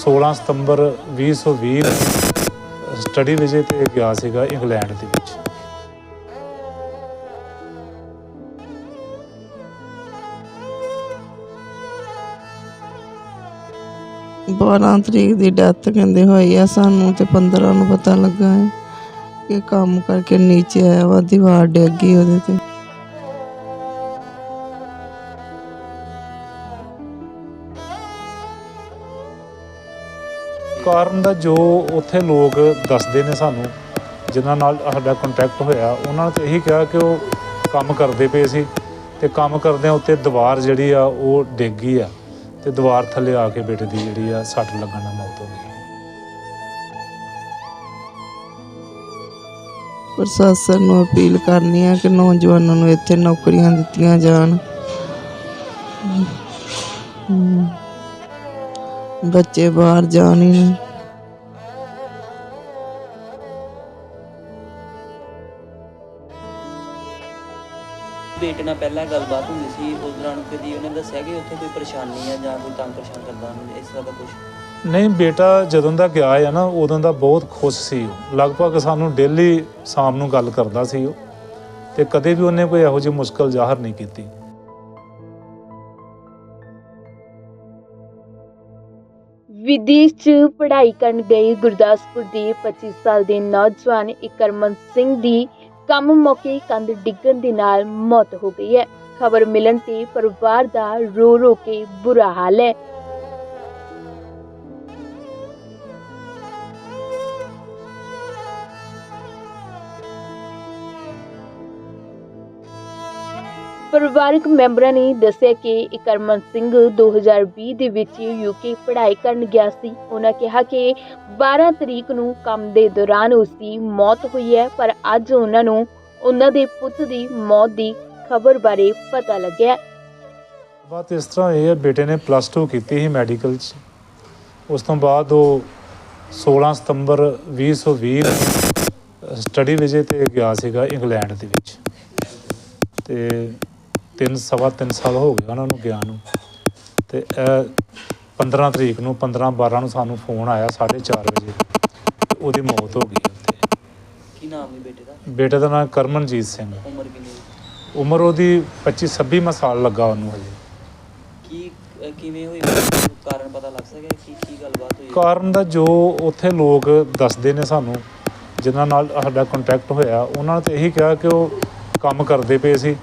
16 ਸਤੰਬਰ 2020 ਨੂੰ ਸਟੱਡੀ ਵਿਜੇ ਤੇ ਗਿਆ ਸੀਗਾ ਇੰਗਲੈਂਡ ਦੇ ਵਿੱਚ। ਬਾਰਾਂ ਤਰੀਕ ਦੀ ਡੈਥ ਕਹਿੰਦੇ ਹੋਈ ਆ, ਸਾਨੂੰ ਤੇ 15 ਨੂੰ ਪਤਾ ਲੱਗਾ ਹੈ ਕਿ ਕੰਮ ਕਰਕੇ ਨੀਚੇ ਆਇਆ ਵਾ, ਦੀਵਾਰ ਡਿੱਗ ਗਈ ਉਹਦੇ ਤੇ। ਕਾਰਨ ਦਾ ਜੋ ਉੱਥੇ ਲੋਕ ਦੱਸਦੇ ਨੇ ਸਾਨੂੰ, ਜਿਨ੍ਹਾਂ ਨਾਲ ਸਾਡਾ ਕੰਟੈਕਟ ਹੋਇਆ, ਉਹਨਾਂ ਨੇ ਤਾਂ ਇਹੀ ਕਿਹਾ ਕਿ ਉਹ ਕੰਮ ਕਰਦੇ ਪਏ ਸੀ ਤੇ ਕੰਮ ਕਰਦਿਆਂ ਉੱਤੇ ਦੀਵਾਰ ਜਿਹੜੀ ਆ, ਉਹ ਡਿੱਗ ਗਈ ਆ ਤੇ ਦੀਵਾਰ ਥੱਲੇ ਆ ਕੇ ਬੇਟੇ ਦੀ ਜਿਹੜੀ ਆ, ਸੱਟ ਲੱਗਣ ਨਾਲ ਮੌਤ ਹੋ ਗਈ ਪ੍ਰਸ਼ਾਸਨ ਨੂੰ ਅਪੀਲ ਕਰਨੀ ਆ ਕਿ ਨੌਜਵਾਨਾਂ ਨੂੰ ਇੱਥੇ ਨੌਕਰੀਆਂ ਦਿੱਤੀਆਂ ਜਾਣ ਹਮ। ਬੱਚੇ ਬਾਹਰ ਜਾਣ ਹੀ ਨਹੀਂ। ਬੇਟੇ ਨਾਲ ਪਹਿਲਾਂ ਗੱਲਬਾਤ ਹੁੰਦੀ ਸੀ ਉਸ ਦੌਰਾਨ ਕਦੀ ਉਹਨੇ ਦੱਸਿਆ ਕਿ ਉੱਥੇ ਕੋਈ ਪਰੇਸ਼ਾਨੀ ਆ ਜਾਂ ਕੋਈ ਤੰਗ ਪਰੇਸ਼ਾਨ ਕਰਦਾ ਉਹਨੂੰ ਇਸ ਤਰ੍ਹਾਂ ਦਾ ਕੁਝ ਨਹੀਂ ਬੇਟਾ ਜਦੋਂ ਦਾ ਗਿਆ ਆ ਨਾ ਉਦੋਂ ਦਾ ਬਹੁਤ ਖੁਸ਼ ਸੀ ਉਹ। ਲਗਭਗ ਸਾਨੂੰ ਡੇਲੀ ਸ਼ਾਮ ਨੂੰ ਗੱਲ ਕਰਦਾ ਸੀ ਉਹ ਤੇ ਕਦੇ ਵੀ ਉਹਨੇ ਕੋਈ ਇਹੋ ਜਿਹੀ ਮੁਸ਼ਕਲ ਜ਼ਾਹਰ ਨਹੀਂ ਕੀਤੀ। ਵਿਦੇਸ਼ 'ਚ ਪੜ੍ਹਾਈ ਕਰਨ ਗਏ ਗੁਰਦਾਸਪੁਰ ਦੇ 25 ਸਾਲ ਦੇ ਨੌਜਵਾਨ ਇਕਰਮਨ ਸਿੰਘ ਦੀ ਕੰਮ ਮੌਕੇ ਕੰਧ ਡਿੱਗਣ ਦੇ ਨਾਲ ਮੌਤ ਹੋ ਗਈ ਹੈ। ਖਬਰ ਮਿਲਣ ਤੇ ਪਰਿਵਾਰ ਦਾ ਰੋ ਰੋ ਕੇ ਬੁਰਾ ਹਾਲ ਹੈ। ਪਰਿਵਾਰਕ ਮੈਂਬਰਾਂ ਨੇ ਦੱਸਿਆ ਕਿ ਇਕਰਮਨ ਸਿੰਘ 2020 ਦੇ ਵਿੱਚ ਯੂਕੇ ਪੜ੍ਹਾਈ ਕਰਨ ਗਿਆ ਸੀ। ਉਹਨਾਂ ਕਿਹਾ ਕਿ 12 ਤਰੀਕ ਨੂੰ ਕੰਮ ਦੇ ਦੌਰਾਨ ਉਸ ਦੀ ਮੌਤ ਹੋਈ ਹੈ, ਪਰ ਅੱਜ ਉਹਨਾਂ ਨੂੰ ਉਹਨਾਂ ਦੇ ਪੁੱਤ ਦੀ ਮੌਤ ਦੀ ਖਬਰ ਬਾਰੇ ਪਤਾ ਲੱਗਿਆ। ਬਾਤ ਇਸ ਤਰ੍ਹਾਂ ਇਹ ਹੈ, ਬੇਟੇ ਨੇ ਪਲੱਸ 2 ਕੀਤੀ ਸੀ ਮੈਡੀਕਲ 'ਚ। ਉਸ ਤੋਂ ਬਾਅਦ ਉਹ 16 ਸਤੰਬਰ 2020 ਨੂੰ ਸਟੱਡੀ ਵਿਜੇ ਤੇ ਗਿਆ ਸੀਗਾ ਇੰਗਲੈਂਡ ਦੇ ਵਿੱਚ। ਤੇ ਤਿੰਨ ਸਵਾ ਤਿੰਨ ਸਾਲ ਹੋ ਗਏ ਉਹਨਾਂ ਨੂੰ ਗਿਆ ਨੂੰ। ਤੇ ਇਹ 15 ਤਰੀਕ ਨੂੰ 15 12 ਨੂੰ ਸਾਨੂੰ ਫੋਨ ਆਇਆ 4:30 ਵਜੇ। ਉਹਦੀ ਮੌਤ ਹੋ ਗਈ ਉੱਥੇ। ਕੀ ਨਾਮ ਹੈ ਬੇਟੇ ਦਾ? ਬੇਟੇ ਦਾ ਨਾਮ ਕਰਮਨਜੀਤ ਸਿੰਘ। ਉਮਰ ਕਿੰਨੀ? ਉਮਰ ਉਹਦੀ 25 26 ਸਾਲ ਲੱਗਾ ਉਹਨੂੰ ਹਜੇ। ਕੀ ਕਿਵੇਂ ਹੋਈ? ਕਾਰਨ ਪਤਾ ਲੱਗ ਸਕਿਆ ਕੀ ਕੀ ਗੱਲਬਾਤ ਹੋਈ? ਕਾਰਨ ਦਾ ਜੋ ਉੱਥੇ ਲੋਕ ਦੱਸਦੇ ਨੇ ਸਾਨੂੰ ਜਿਨ੍ਹਾਂ ਨਾਲ ਸਾਡਾ ਕੰਟੈਕਟ ਹੋਇਆ ਉਹਨਾਂ ਨੇ ਤਾਂ ਇਹੀ ਕਿਹਾ ਕਿ ਉਹ ਕੰਮ ਕਰਦੇ ਪਏ ਸੀ।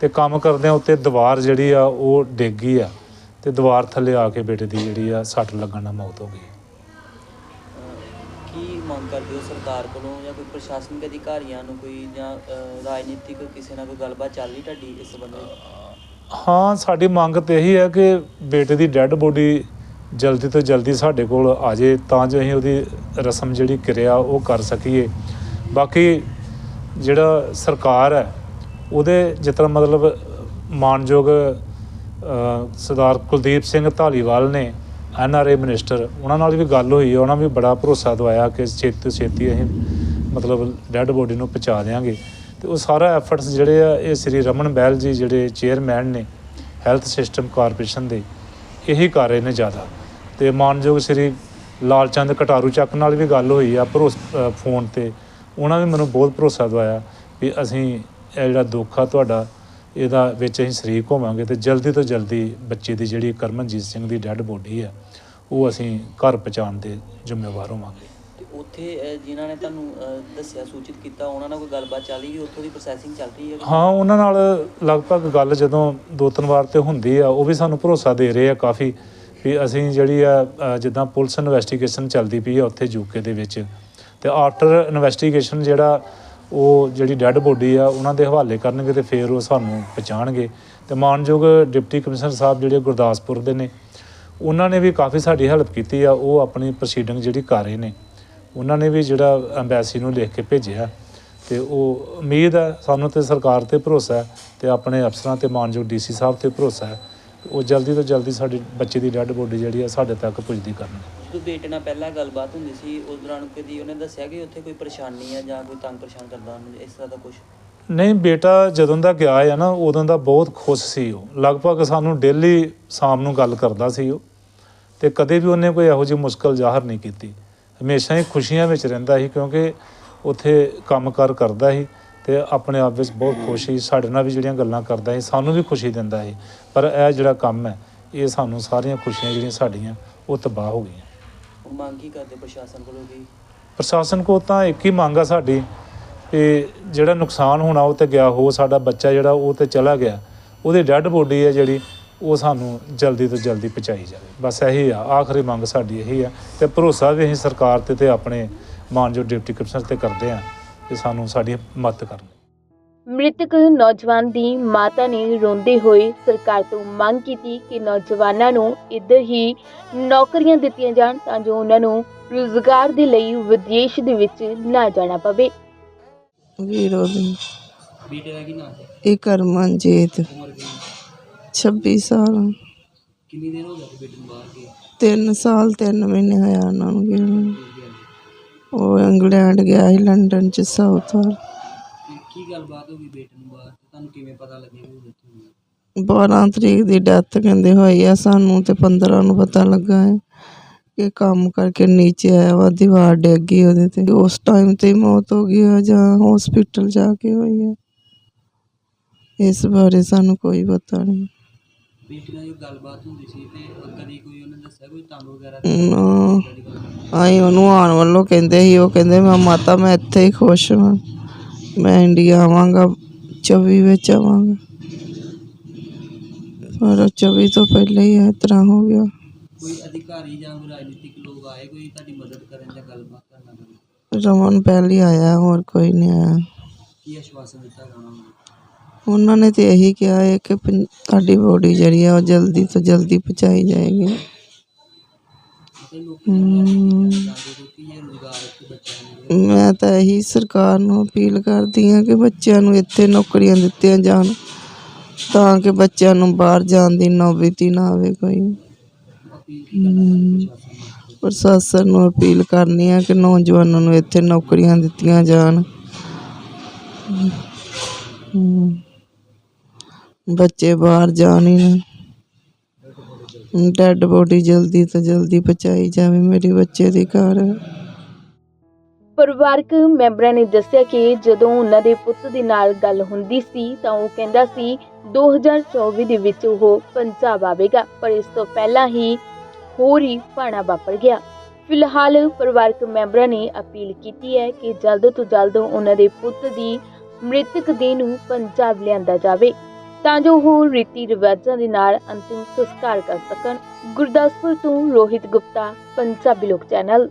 ਤੇ ਕੰਮ ਕਰਦਿਆਂ ਉੱਤੇ ਦੀਵਾਰ ਜਿਹੜੀ ਆ ਉਹ ਡਿੱਗ ਗਈ ਆ। ਤੇ ਦੀਵਾਰ ਥੱਲੇ ਆ ਕੇ ਬੇਟੇ ਦੀ ਜਿਹੜੀ ਆ ਸੱਟ ਲੱਗਣ ਨਾਲ ਮੌਤ ਹੋ ਗਈ। ਕੀ ਮੰਗ ਕਰਦੇ ਹੋ ਸਰਕਾਰ ਕੋਲੋਂ ਜਾਂ ਕੋਈ ਪ੍ਰਸ਼ਾਸਨਿਕ ਅਧਿਕਾਰੀਆਂ ਨੂੰ ਕੋਈ ਜਾਂ ਰਾਜਨੀਤਿਕ ਕਿਸੇ ਨਾਲ ਕੋਈ ਗੱਲਬਾਤ ਚੱਲ ਰਹੀ ਤੁਹਾਡੀ ਇਸ ਵਿੱਚ ਹਾਂ ਸਾਡੀ ਮੰਗ ਤੇ ਇਹੀ ਹੈ ਕਿ ਬੇਟੇ ਦੀ ਡੈੱਡ ਬੋਡੀ ਜਲਦੀ ਤੋਂ ਜਲਦੀ ਸਾਡੇ ਕੋਲ ਆ ਜੇ ਤਾਂ ਜੋ ਅਸੀਂ ਉਹਦੀ ਰਸਮ ਜਿਹੜੀ ਕਿਰਿਆ ਉਹ ਕਰ ਸਕੀਏ। ਬਾਕੀ ਜਿਹੜਾ ਸਰਕਾਰ ਹੈ ਉਹਦੇ ਜਿਸ ਤਰ੍ਹਾਂ ਮਤਲਬ ਮਾਨਯੋਗ ਸਰਦਾਰ ਕੁਲਦੀਪ ਸਿੰਘ ਧਾਲੀਵਾਲ ਨੇ ਐਨ ਆਰ ਏ ਮਿਨਿਸਟਰ, ਉਹਨਾਂ ਨਾਲ ਵੀ ਗੱਲ ਹੋਈ ਹੈ, ਉਹਨਾਂ ਵੀ ਬੜਾ ਭਰੋਸਾ ਦਵਾਇਆ ਕਿ ਛੇਤੀ ਤੋਂ ਛੇਤੀ ਅਸੀਂ ਮਤਲਬ ਡੈੱਡ ਬੋਡੀ ਨੂੰ ਪਹੁੰਚਾ ਦੇਵਾਂਗੇ ਤੇ ਉਹ ਸਾਰਾ ਐਫਰਟਸ ਜਿਹੜੇ ਆ, ਇਹ ਸ੍ਰੀ ਰਮਨ ਬਹਿਲ ਜੀ ਜਿਹੜੇ ਚੇਅਰਮੈਨ ਨੇ ਹੈਲਥ ਸਿਸਟਮ ਕਾਰਪੋਰੇਸ਼ਨ ਦੇ, ਇਹੀ ਕਰ ਰਹੇ ਨੇ ਜ਼ਿਆਦਾ। ਤੇ ਮਾਨਯੋਗ ਸ੍ਰੀ ਲਾਲਚੰਦ ਕਟਾਰੂ ਚੱਕ ਨਾਲ ਵੀ ਗੱਲ ਹੋਈ ਆ, ਭਰੋਸ ਫੋਨ ਤੇ, ਉਹਨਾਂ ਵੀ ਮੈਨੂੰ ਬਹੁਤ ਭਰੋਸਾ ਦਵਾਇਆ ਵੀ ਅਸੀਂ ਇਹ ਜਿਹੜਾ ਦੁੱਖ ਆ ਤੁਹਾਡਾ ਇਹਦਾ ਵਿੱਚ ਅਸੀਂ ਸ਼ਰੀਕ ਹੋਵਾਂਗੇ ਤੇ ਜਲਦੀ ਤੋਂ ਜਲਦੀ ਬੱਚੇ ਦੀ ਜਿਹੜੀ ਕਰਮਨਜੀਤ ਸਿੰਘ ਦੀ ਡੈੱਡ ਬੋਡੀ ਆ ਉਹ ਅਸੀਂ ਘਰ ਪਹੁੰਚਾਉਣ ਦੇ ਜ਼ਿੰਮੇਵਾਰ ਹੋਵਾਂਗੇ। ਤੇ ਉੱਥੇ ਜਿਨ੍ਹਾਂ ਨੇ ਤੁਹਾਨੂੰ ਦੱਸਿਆ ਸੂਚਿਤ ਕੀਤਾ ਉਹਨਾਂ ਨਾਲ ਕੋਈ ਗੱਲਬਾਤ ਚੱਲ ਰਹੀ ਹੈ? ਉੱਥੋਂ ਦੀ ਪ੍ਰੋਸੈਸਿੰਗ ਚੱਲ ਰਹੀ ਹੈ? ਹਾਂ ਉਹਨਾਂ ਨਾਲ ਲਗਭਗ ਗੱਲ ਜਦੋਂ ਦੋ ਤਿੰਨ ਵਾਰ ਤੇ ਹੁੰਦੀ ਆ ਉਹ ਵੀ ਸਾਨੂੰ ਭਰੋਸਾ ਦੇ ਰਹੇ ਆ ਕਾਫੀ ਵੀ ਅਸੀਂ ਜਿਹੜੀ ਆ ਜਿੱਦਾਂ ਪੁਲਿਸ ਇਨਵੈਸਟੀਗੇਸ਼ਨ ਚੱਲਦੀ ਪਈ ਆ ਉੱਥੇ ਯੂਕੇ ਦੇ ਵਿੱਚ। ਤੇ ਆਫਟਰ ਇਨਵੈਸਟੀਗੇਸ਼ਨ ਜਿਹੜਾ ਉਹ ਜਿਹੜੀ ਡੈੱਡ ਬੋਡੀ ਆ, ਉਹਨਾਂ ਦੇ ਹਵਾਲੇ ਕਰਨਗੇ ਤੇ ਫਿਰ ਉਹ ਸਾਨੂੰ ਪਹੁੰਚਾਣਗੇ ਤੇ ਮਾਨਯੋਗ ਡਿਪਟੀ ਕਮਿਸ਼ਨਰ ਸਾਹਿਬ ਜਿਹੜੇ ਗੁਰਦਾਸਪੁਰ ਦੇ ਨੇ, ਉਹਨਾਂ ਨੇ ਵੀ ਕਾਫੀ ਸਾਡੀ ਹੈਲਪ ਕੀਤੀ ਆ, ਉਹ ਆਪਣੀ ਪ੍ਰੋਸੀਡਿੰਗ ਜਿਹੜੀ ਕਰ ਰਹੇ ਨੇ। ਉਹਨਾਂ ਨੇ ਵੀ ਜਿਹੜਾ ਐਮਬੈਸੀ ਨੂੰ ਲਿਖ ਕੇ ਭੇਜਿਆ। ਤੇ ਉਹ ਉਮੀਦ ਹੈ ਸਾਨੂੰ ਤੇ ਸਰਕਾਰ ਤੇ ਭਰੋਸਾ ਹੈ ਤੇ ਆਪਣੇ ਅਫਸਰਾਂ ਤੇ ਮਾਨਯੋਗ ਡੀਸੀ ਸਾਹਿਬ ਤੇ ਭਰੋਸਾ ਹੈ ਉਹ ਜਲਦੀ ਤੋਂ ਜਲਦੀ ਸਾਡੇ ਬੱਚੇ ਦੀ ਡੈੱਡ ਬੋਡੀ ਜਿਹੜੀ ਆ, ਸਾਡੇ ਤੱਕ ਪੁੱਜਦੀ ਕਰਨਗੇ। ਜਦੋਂ ਬੇਟੇ ਨਾਲ ਪਹਿਲਾਂ ਗੱਲਬਾਤ ਹੁੰਦੀ ਸੀ, ਉਸ ਦੌਰਾਨ ਕਦੀ ਉਹਨੇ ਦੱਸਿਆ ਕਿ ਉੱਥੇ ਕੋਈ ਪਰੇਸ਼ਾਨੀ ਆ ਜਾਂ ਕੋਈ ਤੰਗ ਪਰੇਸ਼ਾਨ ਕਰਦਾ ਉਹਨੂੰ, ਇਸ ਤਰ੍ਹਾਂ ਦਾ ਕੁਝ ਨਹੀਂ, ਬੇਟਾ ਜਦੋਂ ਦਾ ਗਿਆ ਆ ਨਾ, ਉਦੋਂ ਦਾ ਬਹੁਤ ਖੁਸ਼ ਸੀ ਉਹ। ਲਗਭਗ ਸਾਨੂੰ ਡੇਲੀ ਸ਼ਾਮ ਨੂੰ ਗੱਲ ਕਰਦਾ ਸੀ ਉਹ ਤੇ ਕਦੇ ਵੀ ਉਹਨੇ ਕੋਈ ਇਹੋ ਜਿਹੀ ਮੁਸ਼ਕਲ ਜ਼ਾਹਰ ਨਹੀਂ ਕੀਤੀ। ਹਮੇਸ਼ਾ ਹੀ ਖੁਸ਼ੀਆਂ ਵਿੱਚ ਰਹਿੰਦਾ ਸੀ ਕਿਉਂਕਿ ਉੱਥੇ ਕੰਮਕਾਰ ਕਰਦਾ ਸੀ ਤੇ ਆਪਣੇ ਆਪ ਵਿੱਚ ਬਹੁਤ ਖੁਸ਼ ਸੀ। ਸਾਡੇ ਨਾਲ ਵੀ ਜਿਹੜੀਆਂ ਗੱਲਾਂ ਕਰਦਾ ਸੀ, ਸਾਨੂੰ ਵੀ ਖੁਸ਼ੀ ਦਿੰਦਾ ਸੀ। ਪਰ ਇਹ ਜਿਹੜਾ ਕੰਮ ਹੈ, ਇਹ ਸਾਨੂੰ ਸਾਰੀਆਂ ਖੁਸ਼ੀਆਂ ਜਿਹੜੀਆਂ ਸਾਡੀਆਂ, ਉਹ ਤਬਾਹ ਹੋ ਗਈਆਂ। ਮੰਗ ਕੀ ਕਰਦੇ ਪ੍ਰਸ਼ਾਸਨ ਕੋਲੋਂ ਵੀ ਪ੍ਰਸ਼ਾਸਨ ਕੋ ਤਾਂ ਇੱਕ ਹੀ ਮੰਗ ਆ ਸਾਡੀ ਕਿ ਜਿਹੜਾ ਨੁਕਸਾਨ ਹੋਣਾ ਉਹ ਤੇ ਗਿਆ ਹੋ ਸਾਡਾ ਬੱਚਾ ਜਿਹੜਾ ਉਹ ਤੇ ਚਲਾ ਗਿਆ, ਉਹਦੀ ਡੈੱਡ ਬੋਡੀ ਹੈ ਜਿਹੜੀ, ਉਹ ਸਾਨੂੰ ਜਲਦੀ ਤੋਂ ਜਲਦੀ ਪਹੁੰਚਾਈ ਜਾਵੇ। ਬਸ ਇਹੀ ਆ, ਆਖਰੀ ਮੰਗ ਸਾਡੀ ਇਹੀ ਆ ਤੇ ਭਰੋਸਾ ਵੀ ਅਸੀਂ ਸਰਕਾਰ ਤੇ ਤੇ ਆਪਣੇ ਮਾਨਯੋਗ ਡਿਪਟੀ ਕਮਿਸ਼ਨਰ ਤੇ ਕਰਦੇ ਆ ਕਿ ਸਾਨੂੰ ਸਾਡੀ ਮਦਦ ਕਰਨ। ਮ੍ਰਿਤਕ ਨੌਜਵਾਨ ਦੀ ਮਾਤਾ ਨੇ ਰੋਂਦੇ ਹੋਏ ਸਰਕਾਰ ਤੋਂ ਮੰਗ ਕੀਤੀ ਕਿ ਨੌਜਵਾਨਾਂ ਨੂੰ ਇੱਧਰ ਹੀ ਨੌਕਰੀਆਂ ਦਿੱਤੀਆਂ ਜਾਣ ਤਾਂ ਜੋ ਉਹਨਾਂ ਨੂੰ ਰੁਜ਼ਗਾਰ ਦੇ ਲਈ ਵਿਦੇਸ਼ ਦੇ ਵਿੱਚ ਨਾ ਜਾਣਾ ਪਵੇ। ਵੀਰੋ ਦੀ ਬੇਟੇ ਦਾ ਕੀ ਨਾਮ ਹੈ ਇਹ ਕਰਮਨਜੀਤ। ਉਮਰ ਕਿੰਨੀ? 26 ਸਾਲ। ਕਿੰਨੀ ਦਿਨ ਹੋ ਗਏ ਬੇਟੇ ਨੂੰ ਬਾਹਰ ਗਏ? 3 ਸਾਲ 3 ਮਹੀਨੇ ਹੋਇਆ ਉਹਨਾਂ ਨੂੰ ਗਏ ਨੂੰ। ਉਹ ਇੰਗਲੈਂਡ ਗਿਆ ਸੀ ਲੰਡਨ ਚ ਸਾਊਥ ਵੱਲ। ਕੀ ਗੱਲਬਾਤ ਹੋ ਗਈ ਬੇਟੇ ਨੂੰ ਬਾਹਰ ਤੁਹਾਨੂੰ ਕਿਵੇਂ ਪਤਾ ਲੱਗਿਆ ਕਿ ਉਹ ਉੱਥੇ 12 ਤਰੀਕ ਦੀ ਡੈਥ ਕਹਿੰਦੇ ਹੋਈ ਆ ਸਾਨੂੰ ਤੇ 15 ਨੂੰ ਪਤਾ ਲੱਗਾ ਹੈ ਕਿ ਕੰਮ ਕਰਕੇ ਨੀਚੇ ਆਇਆ ਵਾ ਦੀਵਾਰ ਡਿੱਗ ਗਈ ਉਹਦੇ ਤੇ। ਉਸ ਟਾਈਮ ਤੇ ਹੀ ਮੌਤ ਹੋ ਗਈ ਆ ਜਾਂ ਹਸਪੀਟਲ ਜਾ ਕੇ ਹੋਈ ਆ। ਇਸ ਬਾਰੇ ਸਾਨੂੰ ਕੋਈ ਪਤਾ ਨਹੀਂ। ਬੇਟੇ ਨਾਲ ਜੋ ਗੱਲਬਾਤ ਹੁੰਦੀ ਸੀ ਤੇ ਕਦੀ ਕੋਈ ਉਹਨੇ ਦੱਸਿਆ ਕੋਈ ਤੰਗ ਵਗੈਰਾ ਨਾ। ਆਈ ਉਹਨੂੰ ਆਉਣ ਵੱਲੋਂ ਕਹਿੰਦੇ ਸੀ ਉਹ ਕਹਿੰਦੇ ਮੈਂ ਮਾਤਾ ਮੈਂ ਇੱਥੇ ਹੀ ਖੁਸ਼ ਹਾਂ ਮੈਂ ਇੰਡੀਆ ਆਵਾਂਗਾ 24 ਵਿੱਚ ਆਵਾਂਗਾ। ਪਰ 24 ਤੋਂ ਪਹਿਲਾਂ ਹੀ ਇਸ ਤਰ੍ਹਾਂ ਹੋ ਗਿਆ। ਕੋਈ ਅਧਿਕਾਰੀ ਜਾਂ ਕੋਈ ਰਾਜਨੀਤਿਕ ਲੋਕ ਆਏ ਕੋਈ ਤੁਹਾਡੀ ਮਦਦ ਕਰਨ ਜਾਂ ਗੱਲਬਾਤ ਕਰਨ ਲਈ ਰਮਨ ਪਹਿਲੀ ਆਇਆ ਹੋਰ ਕੋਈ ਨਹੀਂ ਆਇਆ। ਕੀ ਆਸ਼ਵਾਸਨ ਦਿੱਤਾ ਗਿਆ ਉਹਨਾਂ ਨੂੰ? ਉਹਨਾਂ ਨੇ ਤੇ ਇਹੀ ਕਿਹਾ ਹੈ ਕਿ ਪੰ- ਤੁਹਾਡੀ ਬੋਡੀ ਜਿਹੜੀ ਆ ਉਹ ਜਲਦੀ ਤੋਂ ਜਲਦੀ ਪਹੁੰਚਾਈ ਜਾਏਗੀ ਅਤੇ ਲੋਕੀ ਚਾਹੁੰਦੇ ਕਿ ਇਹ ਰੁਜ਼ਗਾਰ ਇੱਥੇ ਬੱਚਿਆਂ ਨੂੰ ਮੈਂ ਤਾਂ ਇਹੀ ਸਰਕਾਰ ਨੂੰ ਅਪੀਲ ਕਰਦੀ ਹਾਂ ਕਿ ਬੱਚਿਆਂ ਨੂੰ ਇੱਥੇ ਨੌਕਰੀਆਂ ਦਿੱਤੀਆਂ ਜਾਣ, ਤਾਂ ਕਿ ਬੱਚਿਆਂ ਨੂੰ ਬਾਹਰ ਜਾਣ ਦੀ ਨੌਬਤ ਨਾ ਆਵੇ ਕੋਈ। ਪ੍ਰਸ਼ਾਸਨ ਨੂੰ ਅਪੀਲ ਕਰਨੀ ਹੈ ਕਿ ਨੌਜਵਾਨਾਂ ਨੂੰ ਇੱਥੇ ਨੌਕਰੀਆਂ ਦਿੱਤੀਆਂ ਜਾਣ। ਬੱਚੇ ਬਾਹਰ ਜਾਣ ਹੀ ਨਾ। ਡੈਡ ਬੋਡੀ ਜਲਦੀ ਤੋਂ ਜਲਦੀ ਪਹੁੰਚਾਈ ਜਾਵੇ ਮੇਰੇ ਬੱਚੇ ਦੀ ਘਰ। ਪਰਿਵਾਰਕ ਮੈਂਬਰਾਂ ਨੇ ਦੱਸਿਆ ਕਿ ਜਦੋਂ ਉਹਨਾਂ ਦੇ ਪੁੱਤ ਦੇ ਨਾਲ ਗੱਲ ਹੁੰਦੀ ਸੀ ਤਾਂ ਉਹ ਕਹਿੰਦਾ ਸੀ 2024 ਦੇ ਵਿੱਚ ਉਹ ਪੰਜਾਬ ਆਵੇਗਾ, ਪਰ ਇਸ ਤੋਂ ਪਹਿਲਾਂ ਹੀ ਹੋਰ ਹੀ ਭਾਣਾ ਵਾਪਰ ਗਿਆ। ਫਿਲਹਾਲ ਪਰਿਵਾਰਕ ਮੈਂਬਰਾਂ ਨੇ ਅਪੀਲ ਕੀਤੀ ਹੈ ਕਿ ਜਲਦ ਤੋਂ ਜਲਦ ਉਹਨਾਂ ਦੇ ਪੁੱਤ ਦੀ ਮ੍ਰਿਤਕ ਦੇਹ ਨੂੰ ਪੰਜਾਬ ਲਿਆਂਦਾ ਜਾਵੇ। ਤਾਂ ਜੋ ਉਹ ਰੀਤੀ ਰਿਵਾਜਾਂ ਦੇ ਨਾਲ ਅੰਤਿਮ ਸੰਸਕਾਰ ਕਰ ਸਕਣ। ਗੁਰਦਾਸਪੁਰ ਤੋਂ ਰੋਹਿਤ ਗੁਪਤਾ, ਪੰਜਾਬੀ ਲੋਕ ਚੈਨਲ